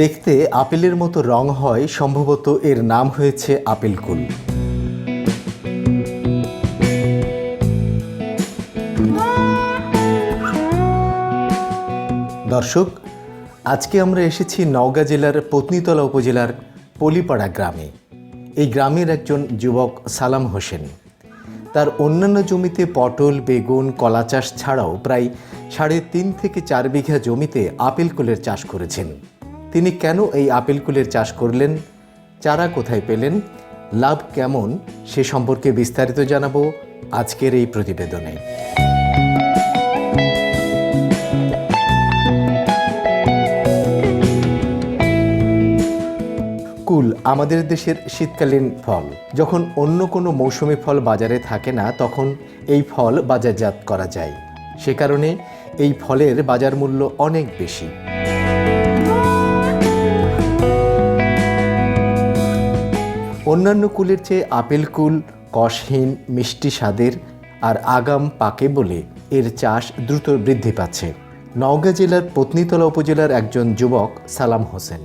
দেখতে আপেলের মতো রং হয়, সম্ভবত এর নাম হয়েছে আপেল কুল। দর্শক, আজকে আমরা এসেছি নওগাঁ জেলার পত্নীতলা উপজেলার পলিপাড়া গ্রামে। এই গ্রামের একজন যুবক সালাম হোসেন। তার অন্যান্য জমিতে পটল, বেগুন, কলা চাষ ছাড়াও প্রায় সাড়ে তিন থেকে চার বিঘা জমিতে আপেল কুলের চাষ করেছেন। তিনি কেন এই আপেল কুলের চাষ করলেন? চারা কোথায় পেলেন? লাভ কেমন? সে সম্পর্কে বিস্তারিত জানাব আজকের এই প্রতিবেদনে। কুল আমাদের দেশের শীতকালীন ফল। যখন অন্য কোনো মৌসুমি ফল বাজারে থাকে না, তখন এই ফল বাজারজাত করা যায়। সে কারণে এই ফলের বাজার মূল্য অনেক বেশি। অন্যান্য কুলের চেয়ে আপেল কুল কষহীন মিষ্টি স্বাদের আর আগাম পাকে বলে এর চাষ দ্রুত বৃদ্ধি পাচ্ছে। নওগাঁ জেলার পত্নীতলা উপজেলার একজন যুবক সালাম হোসেন।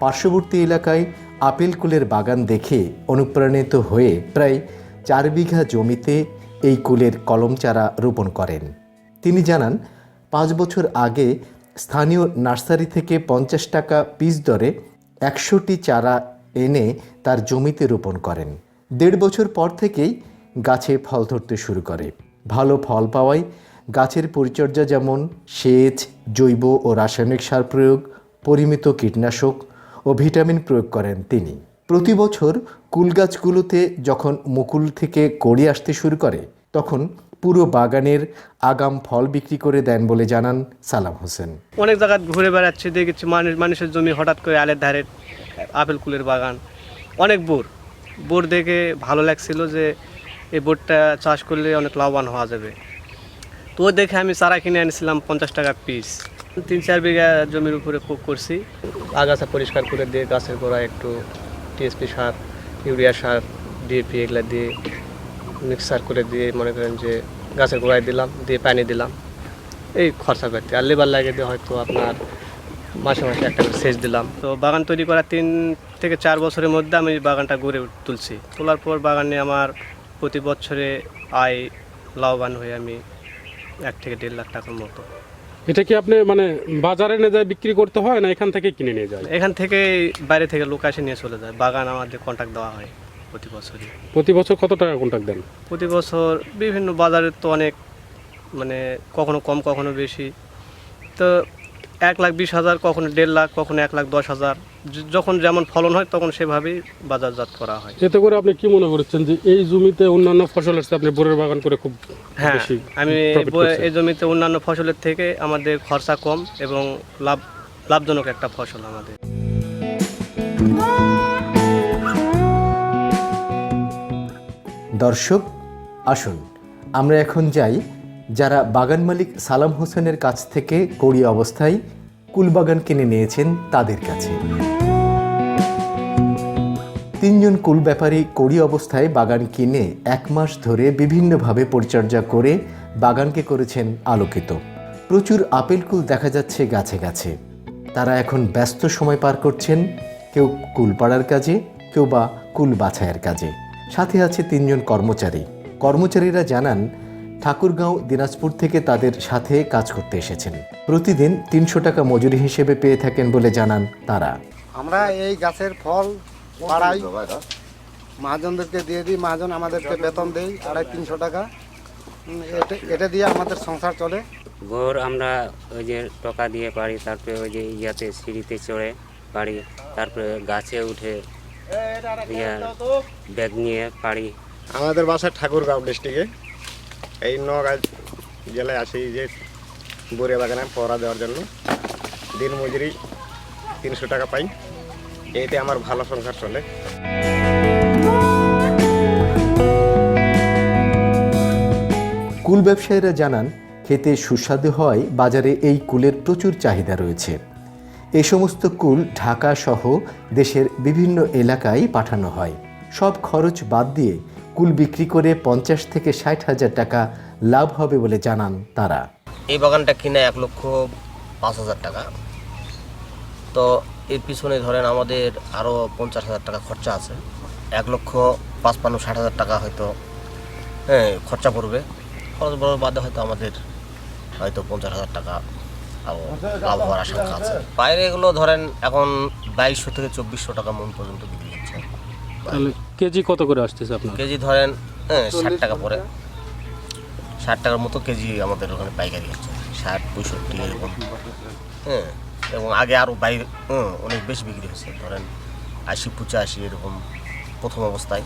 পার্শ্ববর্তী এলাকায় আপেল কুলের বাগান দেখে অনুপ্রাণিত হয়ে প্রায় চার বিঘা জমিতে এই কুলের কলম চারা রোপণ করেন। তিনি জানান, পাঁচ বছর আগে স্থানীয় নার্সারি থেকে পঞ্চাশ টাকা পিস দরে একশোটি চারা এনে তার জমিতে রোপণ করেন। দেড় বছর পর থেকেই গাছে ফল ধরতে শুরু করে। ভালো ফল পাওয়ায় গাছের পরিচর্যা যেমন সেচ, জৈব ও রাসায়নিক সার প্রয়োগ, পরিমিত কীটনাশক ও ভিটামিন প্রয়োগ করেন তিনি। প্রতি বছর কুল গাছগুলোতে যখন মুকুল থেকে কড়ি আসতে শুরু করে, তখন পুরো বাগানের আগাম ফল বিক্রি করে দেন বলে জানান সালাম হোসেন। অনেক জায়গা ঘুরে বেড়াচ্ছি, দেখেছি মানুষ মানুষের জমি হঠাৎ করে আলের ধারে। আপেল কুলের বাগান, অনেক বোর। বোর দেখে ভালো লাগছিল যে এই বোরটা চাষ করলে অনেক লাভবান হওয়া যাবে। তো দেখে আমি চারা কিনে এনেছিলাম পঞ্চাশ টাকা পিস তিন চার বিঘা জমির উপরে কোক করছি। আগাছা পরিষ্কার করে দিয়ে গাছের গোড়ায় একটু টিএসপি সার, ইউরিয়া সার ডিএপি এগুলা দিয়ে মিক্সার করে দিয়ে মনে করেন যে গাছের গোড়ায় দিলাম, দিয়ে পানি দিলাম। এই খরচা করতে। আর লেবার লাগিয়ে দিয়ে হয়তো আপনার মাসে মাসে একটা করে সেচ দিলাম। তো বাগান তৈরি করার তিন থেকে চার বছরের মধ্যে আমি বাগানটা গড়ে তুলছি। তোলার পর বাগানে আমার প্রতি বছরে আয় লাভবান হয়ে আমি এক থেকে দেড় লাখ টাকার মতো। এটা কি আপনি মানে বাজারে নিয়ে যায় বিক্রি করতে হয় না এখান থেকে কিনে নিয়ে যায়? এখান থেকে বাইরে থেকে লোক এসে নিয়ে চলে যায়। বাগান আমাদের কন্ট্যাক্ট দেওয়া হয় প্রতি বছরই। প্রতি বছর কত টাকা কন্ট্যাক্ট দেন? প্রতি বছর বিভিন্ন বাজারে তো অনেক মানে কখনো কম কখনো বেশি। তো এক লাখ বিশ হাজার কখনো দেড় লাখ কখনো এক লাখ দশ হাজার। যখন যেমন ফলন হয় তখন সেভাবেই বাজারজাত করা হয়। এতে করে আপনি কি মনে করছেন যে এই জমিতে অন্যান্য ফসলের চেয়ে আপনি বোরের বাগান করে খুব হ্যাঁ আমি? এই জমিতে অন্যান্য ফসলের থেকে আমাদের খরচা কম এবং লাভ লাভজনক একটা ফসল আমাদের। দর্শক আসুন আমরা এখন যাই যারা বাগান মালিক সালাম হোসেনের কাছ থেকে কড়ি অবস্থায় কুলবাগান কিনে নিয়েছেন তাদের কাছে। তিনজন কুল ব্যাপারী কড়ি অবস্থায় বাগান কিনে এক মাস ধরে বিভিন্নভাবে পরিচর্যা করে বাগানকে করেছেন আলোকিত। প্রচুর আপেল কুল দেখা যাচ্ছে গাছে গাছে। তারা এখন ব্যস্ত সময় পার করছেন কেউ কুল পাড়ার কাজে, কেউ বা কুল বাছাইয়ের কাজে। সাথে আছে তিনজন কর্মচারী। কর্মচারীরা জানান ঠাকুরগাঁও দিনাজপুর থেকে তাদের সাথে কাজ করতে এসেছেন। প্রতিদিন তিনশো টাকা মজুরি হিসেবে পেয়ে থাকেন বলে জানান তারা। আমরা এই গাছের ফল পাড়াই। মহাজনদেরকে দিয়ে দিই। মহাজন আমাদেরকে বেতন দেয় আড়াই তিনশো টাকা। এটা এটা দিয়ে আমাদের সংসার চলে। ভোর আমরা ওই যে টকা দিয়ে পারি তারপরে ওই যে ইয়াতে সিঁড়িতে চড়ে পারি তারপরে গাছে উঠে ইয়া ব্যাগ নিয়ে পারি আমাদের বাসা ঠাকুরগাঁও ডিস্ট্রিক্টে। এই নগাঁ জেলায় আসি যে বরে বাগানে পড়া দেওয়ার জন্য। দিন মজুরি তিনশো টাকা পাই। এতে আমার ভালো সংসার চলে। কুল ব্যবসায়ীরা জানান, খেতে সুস্বাদু হয়, বাজারে এই কুলের প্রচুর চাহিদা রয়েছে। এই সমস্ত কুল ঢাকা সহ দেশের বিভিন্ন এলাকায় পাঠানো হয়। সব খরচ বাদ দিয়ে কুল বিক্রি করে পঞ্চাশ থেকে ষাট হাজার টাকা লাভ হবে বলে জানান তারা। এই বাগানটা কিনে এক লক্ষ পাঁচ হাজার টাকা। তো এর পিছনে ধরেন আমাদের আরও পঞ্চাশ হাজার টাকা খরচা আছে। এক লক্ষ পাঁচপান্ন, ষাট হাজার টাকা হয়তো হ্যাঁ খরচা পড়বে। খরচ বড় বাদে হয়তো আমাদের হয়তো পঞ্চাশ হাজার টাকা লাভ হওয়ার আশঙ্কা আছে। বাইরে এগুলো ধরেন এখন বাইশশো থেকে চব্বিশশো টাকা মন পর্যন্ত বিক্রি তাহলে কেজি কত করে আসতেছে আপনার? কেজি ধরেন হ্যাঁ ষাট টাকা পরে ষাট টাকার মতো কেজি আমাদের ওখানে পাইকারি হচ্ছে। ষাট পঁয়ষট্টি এরকম। হ্যাঁ এবং আগে আরও বাইরে হ্যাঁ, অনেক বেশি বিক্রি হচ্ছে ধরেন আশি পঁচাশি এরকম প্রথম অবস্থায়।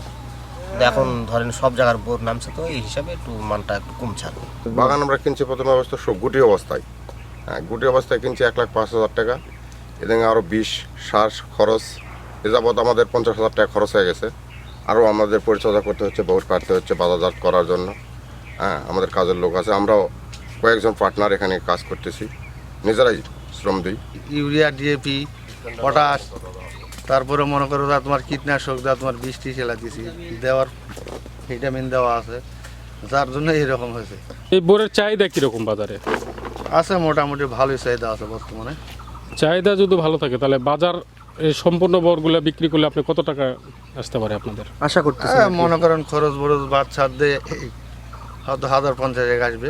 এখন ধরেন সব জায়গার বোর নামছে তো এই হিসাবে একটু মানটা একটু কমছে আর বাগান আমরা কিনছি প্রথম অবস্থা সব গুটি অবস্থায়। হ্যাঁ গুটি অবস্থায় কিনছি এক লাখ পাঁচ হাজার টাকা। এদিকে আরও বিষ সার খরচ। এ যাবৎ আমাদের পঞ্চাশ হাজার টাকা খরচ হয়ে গেছে। আরও আমাদের পরিচর্যা করতে হচ্ছে বউর কাটতে হচ্ছে বাজারজাত করার জন্য। হ্যাঁ আমাদের কাজের লোক আছে। আমরাও কয়েকজন পার্টনার এখানে কাজ করতেছি। নিজেরাই শ্রম দিই। ইউরিয়া ডিএপি পটাশ তারপরে মনে করো যা তোমার কীটনাশক যা তোমার বৃষ্টি সেলা দিছি দেওয়ার ভিটামিন দেওয়া আছে যার জন্য এরকম হয়েছে। এই বোরের চাহিদা কীরকম বাজারে? আছে মোটামুটি ভালোই চাহিদা আছে বর্তমানে। চাহিদা যদি ভালো থাকে তাহলে বাজার এই সম্পূর্ণ বরগুলা বিক্রি করলে আপনি কত টাকা আসতে পারে আপনাদের? আশা করতেছি হ্যাঁ, মনে করেন খরচ বরচ বাচ্চা দিয়ে হয়তো হাজার পঞ্চাশ এক আসবে।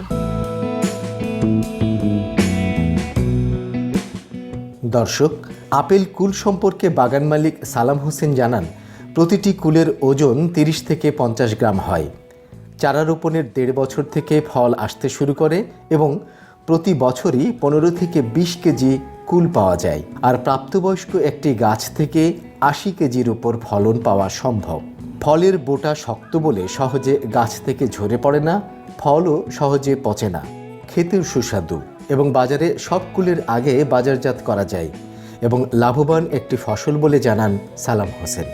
দর্শক আপেল কুল সম্পর্কে বাগান মালিক সালাম হোসেন জানান প্রতিটি কুলের ওজন তিরিশ থেকে পঞ্চাশ গ্রাম হয়। চারা রোপণের দেড় বছর থেকে ফল আসতে শুরু করে এবং প্রতি বছরই পনেরো থেকে বিশ কেজি কুল পাওয়া যায় আর প্রাপ্তবয়স্ক একটি গাছ থেকে আশি কেজির উপর ফলন পাওয়া সম্ভব। ফলের বোটা শক্ত বলে সহজে গাছ থেকে ঝরে পড়ে না, ফলও সহজে পচে না। খেতেও সুস্বাদু এবং বাজারে সব কুলের আগে বাজারজাত করা যায় এবং লাভবান একটি ফসল বলে জানান সালাম হোসেন।